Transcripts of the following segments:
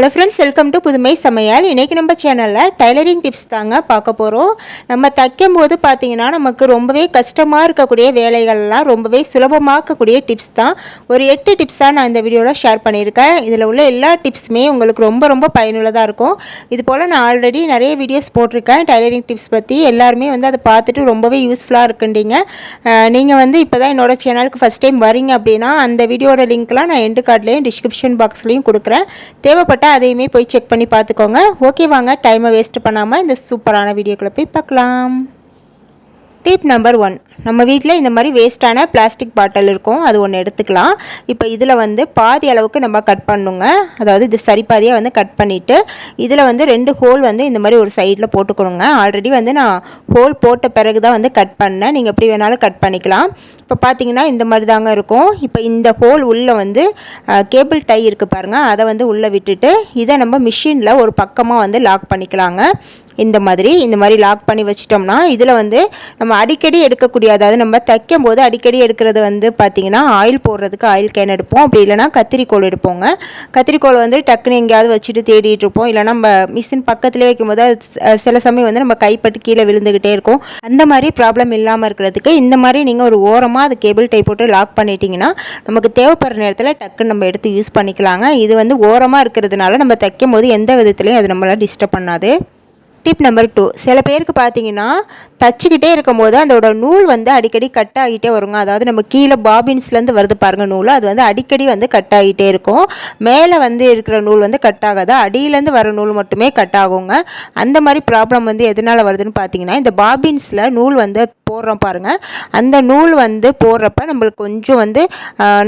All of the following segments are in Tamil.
ஹலோ ஃப்ரெண்ட்ஸ் வெல்கம் டு புதுமை சமையல் இன்றைக்கி நம்ம சேனலில் டைலரிங் டிப்ஸ் தாங்க பார்க்க போகிறோம் நம்ம தைக்கும் போது பார்த்திங்கன்னா நமக்கு ரொம்பவே கஷ்டமாக இருக்கக்கூடிய வேலைகள்லாம் ரொம்பவே சுலபமாக்கக்கூடிய டிப்ஸ் தான். ஒரு எட்டு டிப்ஸாக நான் இந்த வீடியோவில் ஷேர் பண்ணியிருக்கேன். இதில் உள்ள எல்லா டிப்ஸுமே உங்களுக்கு ரொம்ப ரொம்ப பயனுள்ளதாக இருக்கும். இது போல் நான் ஆல்ரெடி நிறைய வீடியோஸ் போட்டிருக்கேன். டைலரிங் டிப்ஸ் பற்றி எல்லாருமே வந்து அதை பார்த்துட்டு ரொம்பவே யூஸ்ஃபுல்லாக இருக்குன்றீங்க. நீங்கள் வந்து இப்போ தான் என்னோடய சேனலுக்கு ஃபஸ்ட் டைம் வரீங்க அப்படின்னா அந்த வீடியோட லிங்க்லாம் நான் எண்டு கார்ட்லேயும் டிஸ்கிரிப்ஷன் பாக்ஸ்லேயும் கொடுக்குறேன். தேவைப்பட்ட அதையுமே போய் செக் பண்ணி பார்த்துக்கோங்க. ஓகே வாங்க டைமை வேஸ்ட் பண்ணாமல் இந்த சூப்பரான வீடியோக்குள்ளே போய் பார்க்கலாம். டிப் நம்பர் ஒன் நம்ம வீட்டில் இந்த மாதிரி வேஸ்ட்டான பிளாஸ்டிக் பாட்டில் இருக்கும். அது ஒன்று எடுத்துக்கலாம். இப்போ இதில் வந்து பாதி அளவுக்கு நம்ம கட் பண்ணுங்க. அதாவது இது சரி பாதியாக வந்து கட் பண்ணிவிட்டு இதில் வந்து ரெண்டு ஹோல் வந்து இந்த மாதிரி ஒரு சைடில் போட்டுக்கணுங்க. ஆல்ரெடி வந்து நான் ஹோல் போட்ட பிறகு தான் வந்து கட் பண்ணேன். நீங்கள் எப்படி வேணாலும் கட் பண்ணிக்கலாம். இப்போ பார்த்தீங்கன்னா இந்த மாதிரி தாங்க இருக்கும். இப்போ இந்த ஹோல் உள்ளே வந்து கேபிள் டை இருக்குது பாருங்கள் அதை வந்து உள்ளே விட்டுட்டு இதை நம்ம மிஷினில் ஒரு பக்கமாக வந்து லாக் பண்ணிக்கலாங்க. இந்த மாதிரி இந்த மாதிரி லாக் பண்ணி வச்சிட்டோம்னா இதில் வந்து நம்ம அடிக்கடி எடுக்கக்கூடிய அதாவது நம்ம தைக்கும் போது அடிக்கடி எடுக்கிறது வந்து பார்த்திங்கன்னா ஆயில் போடுறதுக்கு ஆயில் கேன் எடுப்போம். அப்படி இல்லைனா கத்திரிக்கோல் எடுப்போங்க. கத்திரிக்கோல் வந்து டக்குன்னு எங்கேயாவது வச்சுட்டு தேடிட்டு இருப்போம். இல்லைனா நம்ம மிஷின் பக்கத்துலேயே வைக்கும்போது அது சில சமயம் வந்து நம்ம கைப்பட்டு கீழே விழுந்துக்கிட்டே இருக்கும். அந்த மாதிரி ப்ராப்ளம் இல்லாமல் இருக்கிறதுக்கு இந்த மாதிரி நீங்கள் ஒரு ஓரமாக அது கேபிள் டை போட்டு லாக் பண்ணிட்டீங்கன்னா நமக்கு தேவைப்படுற நேரத்தில் டக்குன்னு நம்ம எடுத்து யூஸ் பண்ணிக்கலாங்க. இது வந்து ஓரமாக இருக்கிறதுனால நம்ம தைக்கும் போது எந்த விதத்துலையும் அது நம்மளை டிஸ்டர்ப் பண்ணாது. டிப் நம்பர் டூ சில பேருக்கு பார்த்தீங்கன்னா தச்சுக்கிட்டே இருக்கும்போது அதோட நூல் வந்து அடிக்கடி கட் ஆகிட்டே வருங்க. அதாவது நம்ம கீழே பாபின்ஸ்லேருந்து வருது பாருங்க நூல். அது வந்து அடிக்கடி வந்து கட் ஆகிட்டே இருக்கும். மேலே வந்து இருக்கிற நூல் வந்து கட் ஆகாது. அடியிலேருந்து வர நூல் மட்டுமே கட் ஆகுங்க. அந்த மாதிரி ப்ராப்ளம் வந்து எதனால் வருதுன்னு பார்த்தீங்கன்னா இந்த பாபின்ஸில் நூல் வந்து போடுறோம் பாருங்கள் அந்த நூல் வந்து போடுறப்ப நம்மளுக்கு கொஞ்சம் வந்து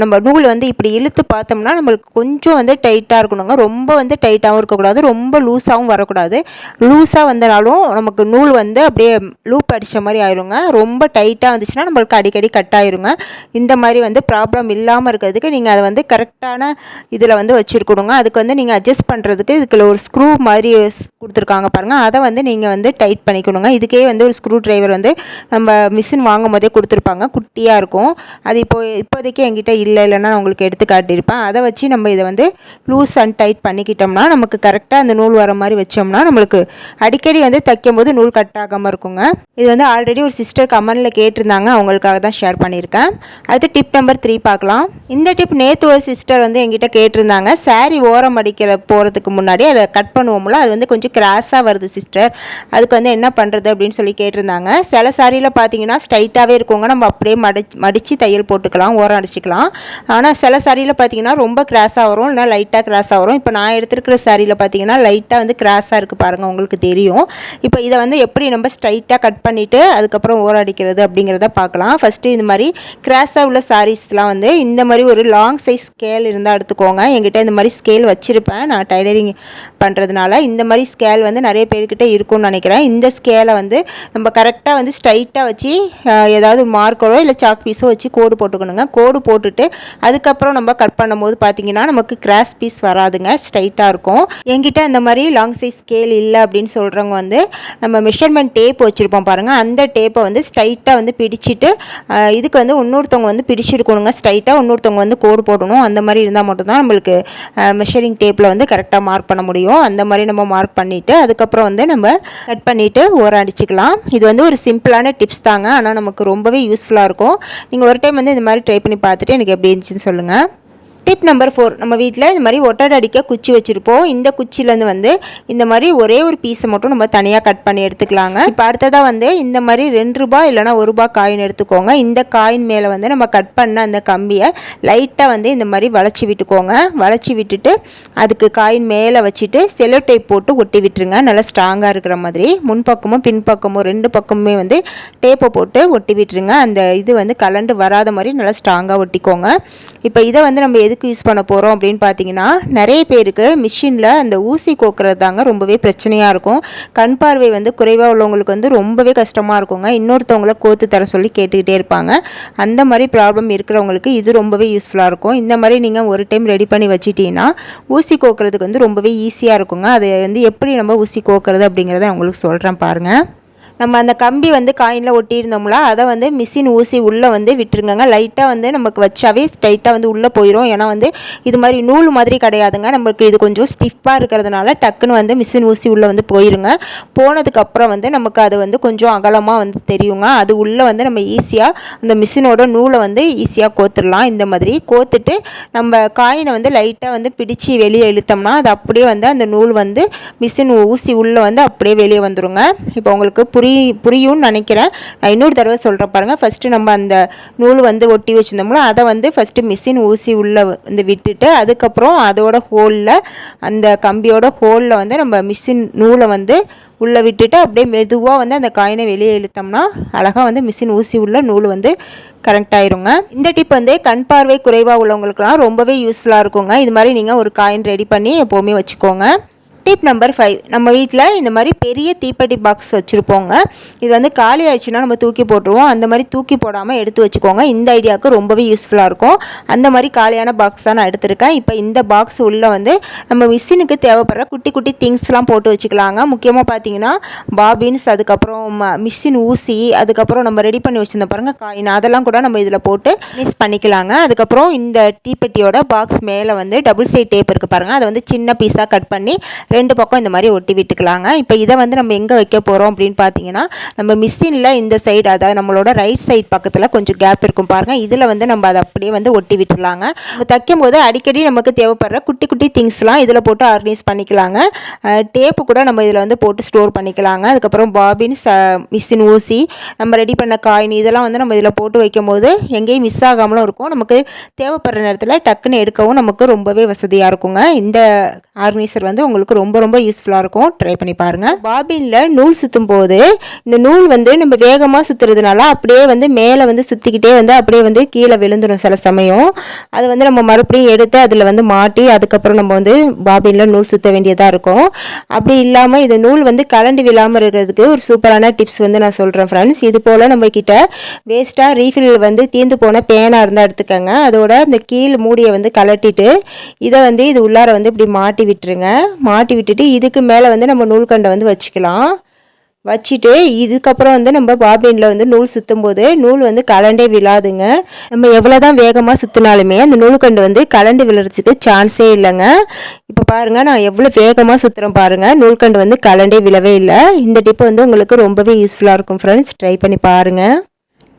நம்ம நூல் வந்து இப்படி இழுத்து பார்த்தோம்னா நம்மளுக்கு கொஞ்சம் வந்து டைட்டாக இருக்கணுங்க. ரொம்ப வந்து டைட்டாகவும் இருக்கக்கூடாது. ரொம்ப லூஸாகவும் வரக்கூடாது. லூஸாக வந்தனாலும் நமக்கு நூல் வந்து அப்படியே லூப் அடித்த மாதிரி ஆயிருங்க. ரொம்ப டைட்டாக வந்துச்சுன்னா நம்மளுக்கு அடிக்கடி கட் ஆயிருங்க. இந்த மாதிரி வந்து ப்ராப்ளம் இல்லாமல் இருக்கிறதுக்கு நீங்கள் அதை வந்து கரெக்டான இதில் வந்து வச்சுருக்கணுங்க. அதுக்கு வந்து நீங்கள் அட்ஜஸ்ட் பண்ணுறதுக்கு இதுக்குள்ள ஒரு ஸ்க்ரூ மாதிரி கொடுத்துருக்காங்க பாருங்கள் அதை வந்து நீங்கள் வந்து டைட் பண்ணிக்கணுங்க. இதுக்கே வந்து ஒரு ஸ்க்ரூ டிரைவர் வந்து நம்ம மிஷின் வாங்கும் போதே கொடுத்துருப்பாங்க. குட்டியாக இருக்கும். அது இப்போ இப்போதைக்கு என்கிட்ட இல்லை இல்லைன்னா நான் உங்களுக்கு எடுத்து காட்டியிருப்பேன். அதை வச்சு நம்ம இதை வந்து லூஸ் அண்ட் டைட் பண்ணிக்கிட்டோம்னா நமக்கு கரெக்டாக அந்த நூல் வர மாதிரி வச்சோம்னா நம்மளுக்கு அடிக்கடி வந்து தைக்கும் போது நூல் கட் ஆகாமல் இருக்குங்க. இது வந்து ஆல்ரெடி ஒரு சிஸ்டர் கமெண்டில் கேட்டிருந்தாங்க. அவங்களுக்காக தான் ஷேர் பண்ணியிருக்கேன். அடுத்து டிப் நம்பர் த்ரீ பார்க்கலாம். இந்த டிப் நேற்று ஒரு சிஸ்டர் வந்து எங்கிட்ட கேட்டிருந்தாங்க. சாரி ஓரம் அடிக்கிற போகிறதுக்கு முன்னாடி அதை கட் பண்ணுவோம்ல அது வந்து கொஞ்சம் கிராஸாக வருது சிஸ்டர் அதுக்கு வந்து என்ன பண்ணுறது அப்படின்னு சொல்லி கேட்டிருந்தாங்க. சில சாரியில் பார்த்தீங்கன்னா ஸ்ட்ரைட்டாகவே இருக்குங்க நம்ம அப்படியே மடிச்சு மடித்து தையல் போட்டுக்கலாம் ஓரம் அடிச்சுக்கலாம். ஆனால் சில சாரியில் பார்த்தீங்கன்னா ரொம்ப கிராஸாக வரும் இல்லைனா லைட்டாக கிராஸாக வரும். இப்போ நான் எடுத்திருக்கிற சாரியில் பார்த்தீங்கன்னா லைட்டாக வந்து கிராஸாக இருக்குது பாருங்கள் உங்களுக்கு தெரியும். இப்போ இதை வந்து எப்படி நம்ம ஸ்ட்ரைட்டாக கட் பண்ணிவிட்டு அதுக்கப்புறம் ஓரம் அடிக்கிறது அப்படிங்கிறத பார்க்கலாம். ஃபஸ்ட்டு இந்த மாதிரி கிராஸாக உள்ள சாரீஸ்லாம் வந்து இந்த மாதிரி ஒரு லாங் சைஸ் ஸ்கேல் இருந்தால் எடுத்துக்கோங்க. என்கிட்ட இந்த மாதிரி ஸ்கேல் வச்சுருப்பேன். நான் டைலரிங் பண்ணுறதுனால இந்த மாதிரி ஸ்கேல் வந்து நிறைய பேர்கிட்ட இருக்கும்னு நினைக்கிறேன். இந்த ஸ்கேலை வந்து நம்ம கரெக்டாக வந்து ஸ்ட்ரைட்டாக வச்சு ஏதாவது மார்க்கரோ இல்லை சாக் பீஸோ வச்சு கோடு போட்டுக்கணுங்க. கோடு போட்டுட்டு அதுக்கப்புறம் நம்ம கட் பண்ணும்போது பார்த்தீங்கன்னா நமக்கு கிராஸ் பீஸ் வராதுங்க. ஸ்ட்ரைட்டாக இருக்கும். என்கிட்ட இந்த மாதிரி லாங் சைஸ் ஸ்கேல் இல்லை அப்படின்னு சொல்கிறவங்க வந்து நம்ம மெஷர்மெண்ட் டேப் வச்சுருப்போம் பாருங்கள் அந்த டேப்பை வந்து ஸ்ட்ரைட்டாக வந்து பிடிச்சிட்டு இதுக்கு வந்து இன்னொருத்தவங்க வந்து பிடிச்சிருக்கணுங்க. ஸ்ட்ரைட்டாக இன்னொருத்தவங்க வந்து கோடு போடணும். அந்த மாதிரி இருந்தால் மட்டும்தான் நம்மளுக்கு மெஷரிங் டேப்பில் வந்து கரெக்டாக மார்க் பண்ண முடியும். அந்த மாதிரி நம்ம மார்க் பண்ணிவிட்டு அதுக்கப்புறம் வந்து நம்ம கட் பண்ணிவிட்டு ஓரம் அடிச்சுக்கலாம். இது வந்து ஒரு சிம்பிளான டிப்ஸ் தாங்க ஆனால் நமக்கு ரொம்பவே யூஸ்ஃபுல்லாக இருக்கும். நீங்கள் ஒரு டைம் வந்து இந்த மாதிரி ட்ரை பண்ணி பார்த்துட்டு எனக்கு எப்படி இருந்துச்சுன்னு சொல்லுங்கள் டிப் நம்பர் ஃபோர் நம்ம வீட்டில் இந்த மாதிரி ஒட்டடை அடிக்க குச்சி வச்சுருப்போம். இந்த குச்சிலேருந்து வந்து இந்த மாதிரி ஒரே ஒரு பீஸை மட்டும் நம்ம தனியாக கட் பண்ணி எடுத்துக்கலாங்க. இப்போ அடுத்ததாக வந்து இந்த மாதிரி ரெண்டு ரூபாய் இல்லைனா ஒரு ரூபாய் காயின் எடுத்துக்கோங்க. இந்த காயின் மேலே வந்து நம்ம கட் பண்ண அந்த கம்பியை லைட்டாக வந்து இந்த மாதிரி வளைச்சி விட்டுக்கோங்க. வளைச்சி விட்டுட்டு அதுக்கு காயின் மேலே வச்சுட்டு செலோ டேப் போட்டு ஒட்டி விட்டுருங்க. நல்லா ஸ்ட்ராங்காக இருக்கிற மாதிரி. முன்பக்கமும் பின்பக்கமும் ரெண்டு பக்கமுமே வந்து டேப்பை போட்டு ஒட்டி விட்டுருங்க. அந்த இது வந்து கலண்டு வராத மாதிரி நல்லா ஸ்ட்ராங்காக ஒட்டிக்கோங்க. இப்போ இதை வந்து நம்ம எது எதுக்கு யூஸ் பண்ண போகிறோம் அப்படின்னு பார்த்தீங்கன்னா நிறைய பேருக்கு மிஷினில் அந்த ஊசி கோக்குறது தாங்க ரொம்பவே பிரச்சனையாக இருக்கும். கண் பார்வை வந்து குறைவாக உள்ளவங்களுக்கு வந்து ரொம்பவே கஷ்டமாக இருக்குங்க. இன்னொருத்தவங்கள கோத்து தர சொல்லி கேட்டுக்கிட்டே இருப்பாங்க. அந்த மாதிரி ப்ராப்ளம் இருக்கிறவங்களுக்கு இது ரொம்பவே யூஸ்ஃபுல்லாக இருக்கும். இந்த மாதிரி நீங்கள் ஒரு டைம் ரெடி பண்ணி வச்சிட்டீங்கன்னா ஊசி கோக்குறதுக்கு வந்து ரொம்பவே ஈஸியாக இருக்குங்க. அதை வந்து எப்படி நம்ம ஊசி கோக்குறது அப்படிங்கிறத நான் உங்களுக்கு சொல்கிறேன் பாருங்கள் நம்ம அந்த கம்பி வந்து காயினில் ஒட்டியிருந்தோம்ல அதை வந்து மிஷின் ஊசி உள்ளே வந்து விட்டுருங்கங்க. லைட்டாக வந்து நமக்கு வச்சாவே ஸ்ட்ரைட்டாக வந்து உள்ளே போயிடும் ஏன்னா வந்து இது மாதிரி நூல் மாதிரி கிடையாதுங்க. நம்மளுக்கு இது கொஞ்சம் ஸ்டிஃபாக இருக்கிறதுனால டக்குன்னு வந்து மிஷின் ஊசி உள்ளே வந்து போயிருங்க. போனதுக்கப்புறம் வந்து நமக்கு அது வந்து கொஞ்சம் அகலமாக வந்து தெரியுங்க. அது உள்ளே வந்து நம்ம ஈஸியாக அந்த மிஷினோட நூலை வந்து ஈஸியாக கோத்துடலாம் இந்த மாதிரி கோத்துட்டு நம்ம காயினை வந்து லைட்டாக வந்து பிடிச்சி வெளியே இழுத்தோம்னா அது அப்படியே வந்து அந்த நூல் வந்து மிஷின் ஊசி உள்ளே வந்து அப்படியே வெளியே வந்துருங்க. இப்போ உங்களுக்கு புரி புரியும்னு நினைக்கிறேன். நான் இன்னொரு தடவை சொல்கிறேன் பாருங்கள் ஃபஸ்ட்டு நம்ம அந்த நூல் வந்து ஒட்டி வச்சுருந்தோம்ல அதை வந்து ஃபஸ்ட்டு மிஷின் ஊசி உள்ளே வந்து விட்டுட்டு அதுக்கப்புறம் அதோட ஹோலில் அந்த கம்பியோட ஹோலில் வந்து நம்ம மிஷின் நூலை வந்து உள்ளே விட்டுட்டு அப்படியே மெதுவாக வந்து அந்த காயினை வெளியே இழுத்தோம்னா அழகாக வந்து மிஷின் ஊசி உள்ள நூல் வந்து கரெக்ட் ஆயிருங்க. இந்த டிப் வந்து கண் பார்வை குறைவாக உள்ளவங்களுக்குலாம் ரொம்பவே யூஸ்ஃபுல்லாக இருக்குங்க. இது மாதிரி நீங்கள் ஒரு காயின் ரெடி பண்ணி எப்போவுமே வச்சுக்கோங்க. டிப் நம்பர் ஃபைவ் நம்ம வீட்டில் இந்த மாதிரி பெரிய தீப்பெட்டி பாக்ஸ் வச்சுருப்போங்க. இது வந்து காலி ஆயிடுச்சுன்னா நம்ம தூக்கி போட்டுருவோம். அந்த மாதிரி தூக்கி போடாமல் எடுத்து வச்சுக்கோங்க. இந்த ஐடியாவுக்கு ரொம்பவே யூஸ்ஃபுல்லாக இருக்கும். அந்த மாதிரி காலியான பாக்ஸ் தான் நான் எடுத்திருக்கேன். இப்போ இந்த பாக்ஸ் உள்ளே வந்து நம்ம மிஷினுக்கு தேவைப்படுற குட்டி குட்டி திங்ஸ்லாம் போட்டு வச்சுக்கலாங்க. முக்கியமாக பார்த்தீங்கன்னா பாபின்ஸ் அதுக்கப்புறம் மிஷின் ஊசி அதுக்கப்புறம் நம்ம ரெடி பண்ணி வச்சுருந்த பாருங்கள் காயின் அதெல்லாம் கூட நம்ம இதில் போட்டு மிஸ் பண்ணிக்கலாங்க. அதுக்கப்புறம் இந்த தீப்பெட்டியோட பாக்ஸ் மேலே வந்து டபுள் சைட் டேப் இருக்குது பாருங்கள் அதை வந்து சின்ன பீஸாக கட் பண்ணி ரெண்டு பக்கம் இந்த மாதிரி ஒட்டி விட்டுக்கலாங்க. இப்போ இதை வந்து நம்ம எங்கே வைக்க போகிறோம் அப்படின்னு பார்த்தீங்கன்னா நம்ம மிஷினில் இந்த சைடு அதாவது நம்மளோட ரைட் சைட் பக்கத்தில் கொஞ்சம் கேப் இருக்கும் பாருங்கள் இதில் வந்து நம்ம அதை அப்படியே வந்து ஒட்டி விட்டுலாங்க தைக்கும் போது அடிக்கடி நமக்கு தேவைப்படுற குட்டி குட்டி திங்ஸ்லாம் இதில் போட்டு ஆர்கனைஸ் பண்ணிக்கலாங்க. டேப்பு கூட நம்ம இதில் வந்து போட்டு ஸ்டோர் பண்ணிக்கலாங்க. அதுக்கப்புறம் பாபின் ச மிஷின் ஊசி நம்ம ரெடி பண்ண காயின் இதெல்லாம் வந்து நம்ம இதில் போட்டு வைக்கும் போது எங்கேயும் மிஸ் ஆகாமலும் இருக்கும். நமக்கு தேவைப்படுற நேரத்தில் டக்குன்னு எடுக்கவும் நமக்கு ரொம்பவே வசதியாக இருக்குங்க. இந்த ஆர்கனைசர் வந்து உங்களுக்கு ரொம்ப ரொம்ப யூஸ்ஃபுல்லாக இருக்கும். ட்ரை பண்ணி பாருங்கள் பாபினில் நூல் சுற்றும் போது இந்த நூல் வந்து நம்ம வேகமாக சுற்றுறதுனால அப்படியே வந்து மேலே வந்து சுற்றிக்கிட்டே வந்து அப்படியே வந்து கீழே விழுந்துடும் சில சமயம். அதை வந்து நம்ம மறுபடியும் எடுத்து அதில் வந்து மாட்டி அதுக்கப்புறம் நம்ம வந்து பாபினில் நூல் சுற்ற வேண்டியதாக இருக்கும். அப்படி இல்லாமல் இந்த நூல் வந்து கலண்டு விழாமல் இருக்கிறதுக்கு ஒரு சூப்பரான டிப்ஸ் வந்து நான் சொல்கிறேன் ஃப்ரெண்ட்ஸ் இது போல் நம்மக்கிட்ட வேஸ்ட்டாக ரீஃபில் வந்து தீர்ந்து போன பேனாக இருந்தால் எடுத்துக்கோங்க. அதோட இந்த கீழ் மூடியை வந்து கலட்டிட்டு இதை வந்து இது உள்ளார வந்து இப்படி மாட்டி விட்டுருங்க. மாட்டி விட்டுட்டு இதுக்கு மேலே வந்து நம்ம நூல்கண்டை வந்து வச்சுக்கலாம். வச்சுட்டு இதுக்கப்புறம் வந்து நம்ம பாபினில் வந்து நூல் சுற்றும் போது நூல் வந்து கலண்டே விழாதுங்க. நம்ம எவ்வளோ தான் வேகமாக சுற்றினாலுமே அந்த நூல்கண்டு வந்து கலண்டு விழுறதுக்கு சான்ஸே இல்லைங்க. இப்போ பாருங்கள் நான் எவ்வளோ வேகமாக சுற்றுறேன் பாருங்கள் நூல்கண்டு வந்து கலண்டே விழவே இல்லை. இந்த டிப்பு வந்து உங்களுக்கு ரொம்பவே யூஸ்ஃபுல்லாக இருக்கும் ஃப்ரெண்ட்ஸ் ட்ரை பண்ணி பாருங்கள்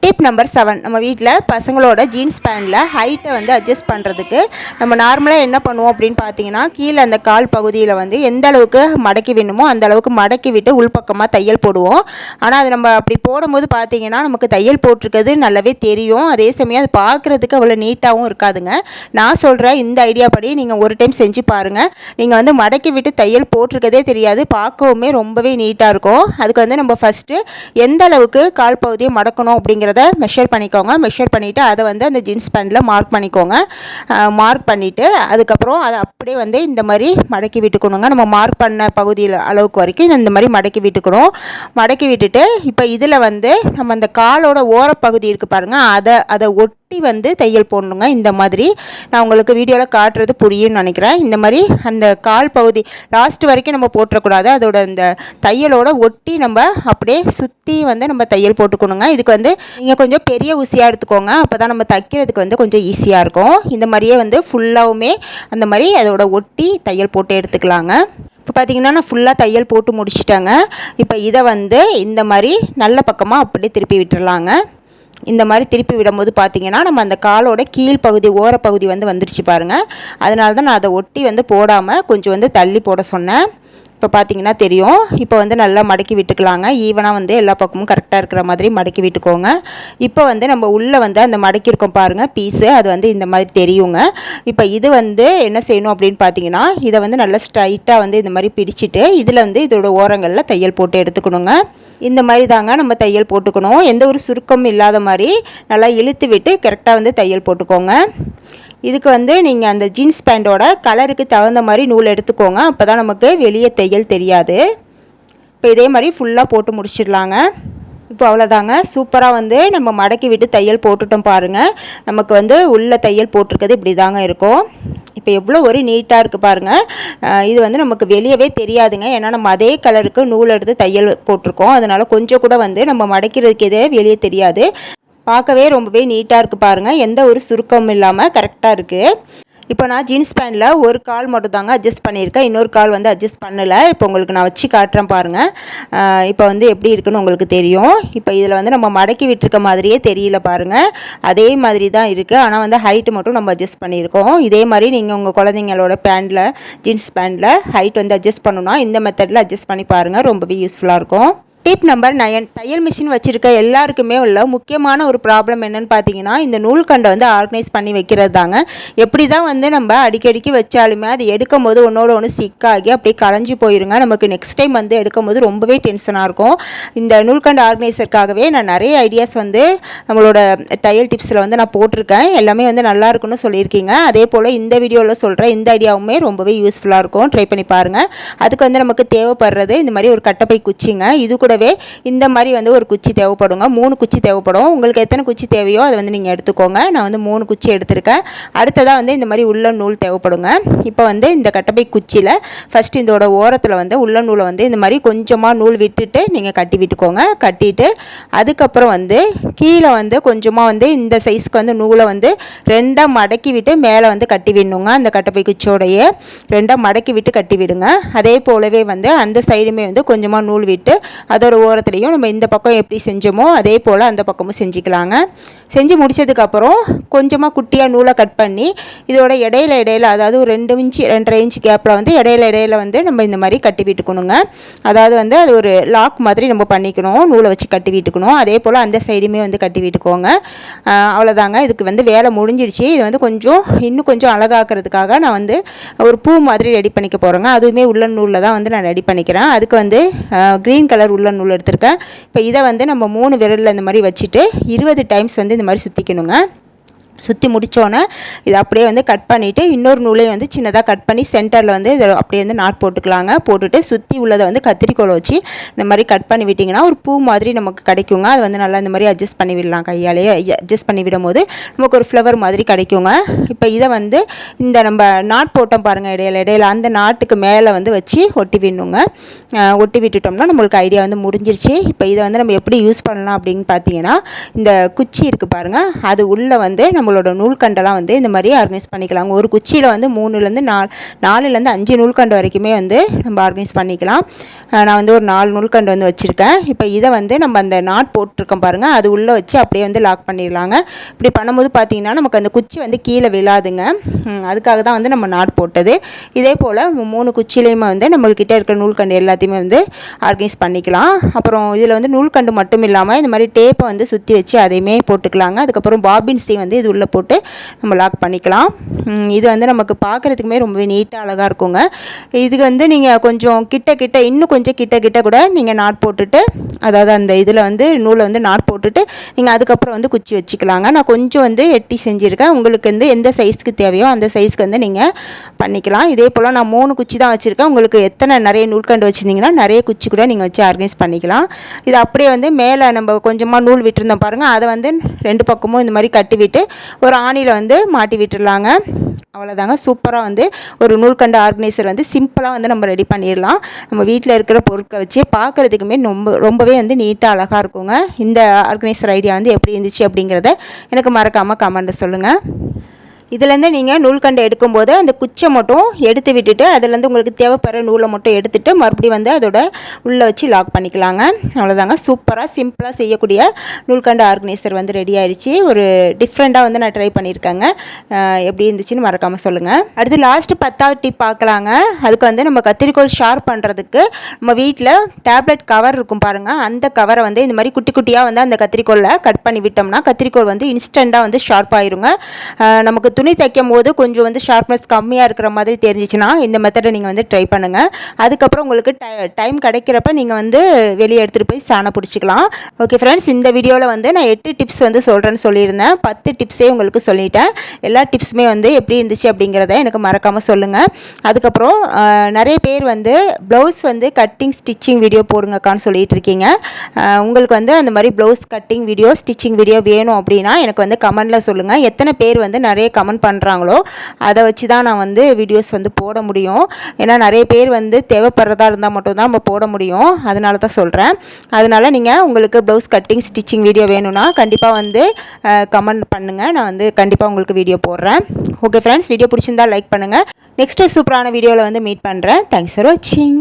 டிப் நம்பர் செவன் நம்ம வீட்டில் பசங்களோட ஜீன்ஸ் பேண்டில் ஹைட்டை வந்து அட்ஜஸ்ட் பண்ணுறதுக்கு நம்ம நார்மலாக என்ன பண்ணுவோம் அப்படின்னு பார்த்தீங்கன்னா கீழே அந்த கால் பகுதியில் வந்து எந்த அளவுக்கு மடக்கி வேணுமோ அந்த அளவுக்கு மடக்கி விட்டு உள்பக்கமாக தையல் போடுவோம். ஆனால் அது நம்ம அப்படி போடும்போது பார்த்தீங்கன்னா நமக்கு தையல் போட்டிருக்கிறது நல்லாவே தெரியும். அதே சமயம் அது பார்க்குறதுக்கு அவ்வளோ நீட்டாகவும் இருக்காதுங்க. நான் சொல்கிற இந்த ஐடியா படி நீங்கள் ஒரு டைம் செஞ்சு பாருங்கள் நீங்கள் வந்து மடக்கி விட்டு தையல் போட்டிருக்கதே தெரியாது. பார்க்கவுமே ரொம்பவே நீட்டாக இருக்கும். அதுக்கு வந்து நம்ம ஃபஸ்ட்டு எந்த அளவுக்கு கால் பகுதியை மடக்கணும் அப்படிங்கிறத மெஷர் பண்ணிக்கோங்க. மெஷர் பண்ணிவிட்டு அதை வந்து அந்த ஜீன்ஸ் பேண்டில் மார்க் பண்ணிக்கோங்க. மார்க் பண்ணிவிட்டு அதுக்கப்புறம் அதை அப்படியே வந்து இந்த மாதிரி மடக்கி விட்டுக்கணுங்க. நம்ம மார்க் பண்ண பகுதியில் அளவுக்கு வரைக்கும் இந்த மாதிரி மடக்கி விட்டுக்கணும். மடக்கி விட்டுட்டு இப்போ இதில் வந்து நம்ம அந்த காலோட ஓரப்பகுதி இருக்குது பாருங்கள் அதை அதை ஒட்டி வந்து தையல் போடணுங்க. இந்த மாதிரி நான் உங்களுக்கு வீடியோவில் காட்டுறது புரியும்னு நினைக்கிறேன். இந்த மாதிரி அந்த கால் பகுதி லாஸ்ட் வரைக்கும் நம்ம போட்டுறக்கூடாது. அதோட அந்த தையலோட ஒட்டி நம்ம அப்படியே சுற்றி வந்து நம்ம தையல் போட்டுக்கணுங்க. இதுக்கு வந்து நீங்கள் கொஞ்சம் பெரிய ஊசியாக எடுத்துக்கோங்க. அப்போ தான் நம்ம தைக்கிறதுக்கு வந்து கொஞ்சம் ஈஸியாக இருக்கும். இந்த மாதிரியே வந்து ஃபுல்லாகவுமே அந்த மாதிரி அதோட ஒட்டி தையல் போட்டு எடுத்துக்கலாங்க. இப்போ பார்த்தீங்கன்னா நான் ஃபுல்லாக தையல் போட்டு முடிச்சிட்டேங்க. இப்போ இதை வந்து இந்த மாதிரி நல்ல பக்கமாக அப்படியே திருப்பி விட்டுடலாங்க இந்த மாதிரி திருப்பி விடும்போது பார்த்தீங்கன்னா நம்ம அந்த காலோட கீழ் பகுதி ஓரப்பகுதி வந்து வந்துருச்சு பாருங்கள் அதனால தான் நான் அதை ஒட்டி வந்து போடாமல் கொஞ்சம் வந்து தள்ளி போட சொன்னேன். இப்போ பார்த்தீங்கன்னா தெரியும். இப்போ வந்து நல்லா மடக்கி விட்டுக்கலாங்க. ஈவனாக வந்து எல்லா பக்கமும் கரெக்டாக இருக்கிற மாதிரி மடக்கி விட்டுக்கோங்க. இப்போ வந்து நம்ம உள்ளே வந்து அந்த மடக்கியிருக்கோம் பாருங்கள் பீஸு அது வந்து இந்த மாதிரி தெரியுங்க. இப்போ இது வந்து என்ன செய்யணும் அப்படின்னு பார்த்தீங்கன்னா இதை வந்து நல்லா ஸ்ட்ரைட்டாக வந்து இந்த மாதிரி பிடிச்சிட்டு இதில் வந்து இதோட ஓரங்களில் தையல் போட்டு எடுத்துக்கணுங்க. இந்த மாதிரி தாங்க நம்ம தையல் போட்டுக்கணும். எந்த ஒரு சுருக்கமும் இல்லாத மாதிரி நல்லா இழுத்து விட்டு கரெக்டாக வந்து தையல் போட்டுக்கோங்க. இதுக்கு வந்து நீங்கள் அந்த ஜீன்ஸ் பேண்ட்டோட கலருக்கு தகுந்த மாதிரி நூல் எடுத்துக்கோங்க. அப்போ தான் நமக்கு வெளியே தையல் தெரியாது. இப்போ இதே மாதிரி ஃபுல்லாக போட்டு முடிச்சிடலாங்க. இப்போ அவ்வளோதாங்க சூப்பராக வந்து நம்ம மடக்கி விட்டு தையல் போட்டுட்டோம் பாருங்கள் நமக்கு வந்து உள்ள தையல் போட்டிருக்கிறது இப்படி தாங்க இருக்கும். இப்போ எவ்வளோ ஒரு நீட்டாக இருக்குது பாருங்கள் இது வந்து நமக்கு வெளியவே தெரியாதுங்க. ஏன்னா நம்ம அதே கலருக்கு நூல் எடுத்து தையல் போட்டிருக்கோம். அதனால் கொஞ்சம் கூட வந்து நம்ம மடக்கிறதுக்கு எதே வெளியே தெரியாது. பார்க்கவே ரொம்பவே நீட்டாக இருக்குது பாருங்கள் எந்த ஒரு சுருக்கமும் இல்லாமல் கரெக்டாக இருக்குது இப்போ நான் ஜீன்ஸ் பேண்ட்டில் ஒரு கால் மட்டும் தாங்க அட்ஜஸ்ட் பண்ணியிருக்கேன். இன்னொரு கால் வந்து அட்ஜஸ்ட் பண்ணலை. இப்போ உங்களுக்கு நான் வச்சு காட்டுறேன் பாருங்கள் இப்போ வந்து எப்படி இருக்குன்னு உங்களுக்கு தெரியும். இப்போ இதில் வந்து நம்ம மடக்கி விட்டுருக்க மாதிரியே தெரியல பாருங்கள் அதே மாதிரி தான் இருக்குது ஆனால் வந்து ஹைட்டு மட்டும் நம்ம அட்ஜஸ்ட் பண்ணியிருக்கோம். இதே மாதிரி நீங்கள் உங்கள் குழந்தைங்களோட பேண்ட்டில் ஜீன்ஸ் பேண்ட்டில் ஹைட் வந்து அட்ஜஸ்ட் பண்ணணும்னா இந்த மெத்தடில் அட்ஜஸ்ட் பண்ணி பாருங்கள் ரொம்பவே யூஸ்ஃபுல்லாக இருக்கும். டிப் நம்பர் நயன் தையல் மிஷின் வச்சுருக்க எல்லாருக்குமே உள்ள முக்கியமான ஒரு ப்ராப்ளம் என்னென்னு பார்த்தீங்கன்னா இந்த நூல்கண்டை வந்து ஆர்கனைஸ் பண்ணி வைக்கிறது தாங்க எப்படி தான் வந்து நம்ம அடிக்கடிக்கு வச்சாலுமே அது எடுக்கும் போது ஒன்றோட ஒன்று சிக்காகி அப்படியே களைஞ்சி போயிருங்க. நமக்கு நெக்ஸ்ட் டைம் வந்து எடுக்கும் போது ரொம்பவே டென்ஷனாக இருக்கும். இந்த நூல்கண்டு ஆர்கனைசருக்காகவே நான் நிறைய ஐடியாஸ் வந்து நம்மளோட தையல் டிப்ஸில் வந்து நான் போட்டிருக்கேன். எல்லாமே வந்து நல்லா இருக்குன்னு சொல்லியிருக்கீங்க. அதே போல் இந்த வீடியோவில் சொல்கிற இந்த ஐடியாவுமே ரொம்பவே யூஸ்ஃபுல்லாக இருக்கும். ட்ரை பண்ணி பாருங்கள் அதுக்கு வந்து நமக்கு தேவைப்படுறது இந்த மாதிரி ஒரு கட்டப்பை குச்சிங்க. இது கூடவே இந்த மாதிரி வந்து ஒரு குச்சி தேவைப்படுங்க. மூணு குச்சி தேவைப்படும். உங்களுக்கு எத்தனை குச்சி தேவையோ அதை வந்து நீங்கள் எடுத்துக்கோங்க. நான் வந்து மூணு குச்சி எடுத்திருக்கேன். அடுத்ததாக வந்து இந்த மாதிரி உள்ள நூல் தேவைப்படுங்க. இப்போ வந்து இந்த கட்டப்பை குச்சியில் ஃபஸ்ட்டு இதோட ஓரத்தில் வந்து உள்ள நூலை வந்து இந்த மாதிரி கொஞ்சமாக நூல் விட்டுட்டு நீங்கள் கட்டி விட்டுக்கோங்க. கட்டிட்டு அதுக்கப்புறம் வந்து கீழே வந்து கொஞ்சமாக வந்து இந்த சைஸ்க்கு வந்து நூலை வந்து ரெண்டாக மடக்கி விட்டு மேலே வந்து கட்டி விடணுங்க. அந்த கட்டப்பை குச்சியோடையே ரெண்டாக மடக்கி விட்டு கட்டி விடுங்க. அதே போலவே வந்து அந்த சைடுமே வந்து கொஞ்சமாக நூல் விட்டு அதோட ஓரத்துலேயும் நம்ம இந்த பக்கம் எப்படி செஞ்சோமோ அதே போல் அந்த பக்கமும் செஞ்சுக்கலாங்க. செஞ்சு முடிச்சதுக்கப்புறம் கொஞ்சமாக குட்டியாக நூலை கட் பண்ணி இதோட இடையில இடையில அதாவது ஒரு ரெண்டு இன்ச்சு ரெண்டரை இன்ச்சு கேப்பில் வந்து இடையில இடையில வந்து நம்ம இந்த மாதிரி கட்டி விட்டுக்கணுங்க. அதாவது வந்து அது ஒரு லாக் மாதிரி நம்ம பண்ணிக்கணும் நூலை வச்சு கட்டி விட்டுக்கணும். அதே போல் அந்த சைடுமே வந்து கட்டி விட்டுக்கோங்க. அவ்வளோதாங்க இதுக்கு வந்து வேலை முடிஞ்சிருச்சு. இது வந்து கொஞ்சம் இன்னும் கொஞ்சம் அழகாக்கிறதுக்காக நான் வந்து ஒரு பூ மாதிரி ரெடி பண்ணிக்க போகிறேங்க அதுவுமே உள்ள நூலில் தான் வந்து நான் ரெடி பண்ணிக்கிறேன். அதுக்கு வந்து க்ரீன் கலர் உள்ள நூல் எடுத்திருக்கேன். இப்போ இதை வந்து நம்ம மூணு விரலில் இந்த மாதிரி வச்சுட்டு இருபது டைம்ஸ் வந்து இந்த மாதிரி சுற்றிக்கணுங்க சுற்றி முடித்தோன்னே இதை அப்படியே வந்து கட் பண்ணிவிட்டு இன்னொரு நூலையும் வந்து சின்னதாக கட் பண்ணி சென்டரில் வந்து இதை அப்படியே வந்து நாட் போட்டுக்கலாங்க. போட்டுட்டு சுற்றி உள்ளதை வந்து கத்திரிக்கோலை வச்சு இந்த மாதிரி கட் பண்ணி விட்டிங்கன்னா ஒரு பூ மாதிரி நமக்கு கிடைக்குங்க. அது வந்து நல்லா இந்த மாதிரி அட்ஜஸ்ட் பண்ணி விடலாம் கையாலேயே. அட்ஜஸ்ட் பண்ணி விடும் போது நமக்கு ஒரு ஃப்ளவர் மாதிரி கிடைக்குங்க. இப்போ இதை வந்து இந்த நம்ம நாட் போட்டோம் பாருங்கள் இடையில இடையில. அந்த நாட்டுக்கு மேலே வந்து வச்சு ஒட்டி விடணுங்க. ஒட்டி விட்டுட்டோம்னா நம்மளுக்கு ஐடியா வந்து முடிஞ்சிருச்சு. இப்போ இதை வந்து நம்ம எப்படி யூஸ் பண்ணலாம் அப்படின்னு பார்த்தீங்கன்னா இந்த குச்சி இருக்குது பாருங்கள் அது உள்ளே வந்து நம்மளோட நூல்கண்டெல்லாம் வந்து இந்த மாதிரி ஆர்கனைஸ் பண்ணிக்கலாம். ஒரு குச்சியில் வந்து மூணுலேருந்து நாலு நாலுலேருந்து அஞ்சு நூல்கண்டு வரைக்குமே வந்து நம்ம ஆர்கனைஸ் பண்ணிக்கலாம். நான் வந்து ஒரு நாலு நூல்கண்டு வந்து வச்சுருக்கேன். இப்போ இதை வந்து நம்ம அந்த நாட் போட்டிருக்கோம் பாருங்கள் அது உள்ளே வச்சு அப்படியே வந்து லாக் பண்ணிடலாங்க. இப்படி பண்ணும்போது பார்த்தீங்கன்னா நமக்கு அந்த குச்சி வந்து கீழே விழாதுங்க. அதுக்காக தான் வந்து நம்ம நாட் போட்டது. இதே போல் மூணு குச்சிலையுமே வந்து நம்மள்கிட்ட இருக்கிற நூல்கண்டு எல்லாத்தையுமே வந்து ஆர்கனைஸ் பண்ணிக்கலாம். அப்புறம் இதில் வந்து நூல்கண்டு மட்டும் இல்லாமல் இந்த மாதிரி டேப்பை வந்து சுற்றி வச்சு அதையுமே போட்டுக்கலாங்க. அதுக்கப்புறம் பாபின்ஸையும் வந்து இது உள்ளே போட்டு நம்ம லாக் பண்ணிக்கலாம். இது வந்து நமக்கு பார்க்குறதுக்குமே ரொம்பவே நீட்டாக அழகாக இருக்குங்க. இதுக்கு வந்து நீங்கள் கொஞ்சம் கிட்ட கிட்ட இன்னும் கொஞ்சம் கிட்ட கிட்ட கூட நீங்கள் நாட் போட்டுட்டு அதாவது அந்த இதில் வந்து நூலை வந்து நாட் போட்டுட்டு நீங்கள் அதுக்கப்புறம் வந்து குச்சி வச்சுக்கலாங்க. நான் கொஞ்சம் வந்து எட்டி செஞ்சுருக்கேன். உங்களுக்கு வந்து எந்த சைஸ்க்கு தேவையோ அந்த சைஸ்க்கு வந்து நீங்கள் பண்ணிக்கலாம். இதே போல் நான் மூணு குச்சி தான் வச்சுருக்கேன். உங்களுக்கு எத்தனை நிறைய நூல்கண்டு வச்சுருந்தீங்கன்னா நிறைய குச்சி கூட நீங்கள் வச்சு ஆர்கனைஸ் பண்ணிக்கலாம். இது அப்படியே வந்து மேலே நம்ம கொஞ்சமாக நூல் விட்டுருந்தோம் பாருங்கள் அதை வந்து ரெண்டு பக்கமும் இந்த மாதிரி கட்டி விட்டு ஒரு ஆணியில் வந்து மாட்டி விட்டுடலாங்க அவ்வளோதாங்க சூப்பராக வந்து ஒரு நூல்கண்ட ஆர்கனைசர் வந்து சிம்பிளாக வந்து நம்ம ரெடி பண்ணிடலாம். நம்ம வீட்டில் இருக்கிற பொருட்களை வச்சு பார்க்குறதுக்குமே ரொம்ப ரொம்பவே வந்து நீட்டாக அழகாக இருக்குங்க. இந்த ஆர்கனைசர் ஐடியா வந்து எப்படி இருந்துச்சு அப்படிங்கிறத எனக்கு மறக்காமல் கமெண்ட்டை சொல்லுங்கள் இதுலேருந்து நீங்கள் நூல்கண்டை எடுக்கும்போது அந்த குச்சை மட்டும் எடுத்து விட்டுட்டு அதுலேருந்து உங்களுக்கு தேவைப்படுற நூலை மட்டும் எடுத்துகிட்டு மறுபடியும் வந்து அதோட உள்ளே வச்சு லாக் பண்ணிக்கலாங்க. அவ்வளோதாங்க. சூப்பராக சிம்பிளாக செய்யக்கூடிய நூல்கண்டு ஆர்கனைசர் வந்து ரெடி ஆயிடுச்சு. ஒரு டிஃப்ரெண்ட்டாக வந்து நான் ட்ரை பண்ணியிருக்கேங்க. எப்படி இருந்துச்சுன்னு மறக்காமல் சொல்லுங்கள் அடுத்து லாஸ்ட்டு பத்தாவது டிப் பார்க்கலாங்க. அதுக்கு வந்து நம்ம கத்திரிக்கோள் ஷார்ப் பண்ணுறதுக்கு நம்ம வீட்டில் டேப்லெட் கவர் இருக்கும் பாருங்கள் அந்த கவரை வந்து இந்த மாதிரி குட்டி குட்டியாக வந்து அந்த கத்திரிக்கோலில் கட் பண்ணி விட்டோம்னா கத்திரிக்கோல் வந்து இன்ஸ்டண்ட்டாக வந்து ஷார்ப் ஆயிருங்க. நமக்கு துணி தைக்கும் போது கொஞ்சம் வந்து ஷார்ப்னஸ் கம்மியாக இருக்கிற மாதிரி தெரிஞ்சிச்சுன்னா இந்த மெத்தடை நீங்கள் வந்து ட்ரை பண்ணுங்கள் அதுக்கப்புறம் உங்களுக்கு டைம் கிடைக்கிறப்ப நீங்கள் வந்து வெளியே எடுத்துகிட்டு போய் சாணை பிடிச்சிக்கலாம். ஓகே ஃப்ரெண்ட்ஸ் இந்த வீடியோவில் வந்து நான் எட்டு டிப்ஸ் வந்து சொல்கிறேன்னு சொல்லியிருந்தேன். பத்து டிப்ஸே உங்களுக்கு சொல்லிட்டேன். எல்லா டிப்ஸுமே வந்து எப்படி இருந்துச்சு அப்படிங்கிறத எனக்கு மறக்காமல் சொல்லுங்கள் அதுக்கப்புறம் நிறைய பேர் வந்து ப்ளவுஸ் வந்து கட்டிங் ஸ்டிச்சிங் வீடியோ போடுங்கக்கான்னு சொல்லிட்டு இருக்கீங்க. உங்களுக்கு வந்து அந்த மாதிரி blouse cutting video stitching video வேணும் அப்படின்னா எனக்கு வந்து கமெண்டில் சொல்லுங்கள் எத்தனை பேர் வந்து நிறைய கம் கமெண்ட் பண்ணுறாங்களோ அதை வச்சு தான் நான் வந்து வீடியோஸ் வந்து போட முடியும். ஏன்னா நிறைய பேர் வந்து தேவைப்படுறதா இருந்தால் மட்டும்தான் நம்ம போட முடியும். அதனால தான் சொல்கிறேன் அதனால் நீங்கள் உங்களுக்கு ப்ளவுஸ் கட்டிங் ஸ்டிச்சிங் வீடியோ வேணும்னா கண்டிப்பாக வந்து கமெண்ட் பண்ணுங்கள் நான் வந்து கண்டிப்பாக உங்களுக்கு வீடியோ போடுறேன். ஓகே ஃப்ரெண்ட்ஸ் வீடியோ பிடிச்சிருந்தா லைக் பண்ணுங்கள் நெக்ஸ்ட்டு சூப்பரான வீடியோவில் வந்து மீட் பண்ணுறேன் தேங்க்ஸ் ஃபார் வாட்சிங்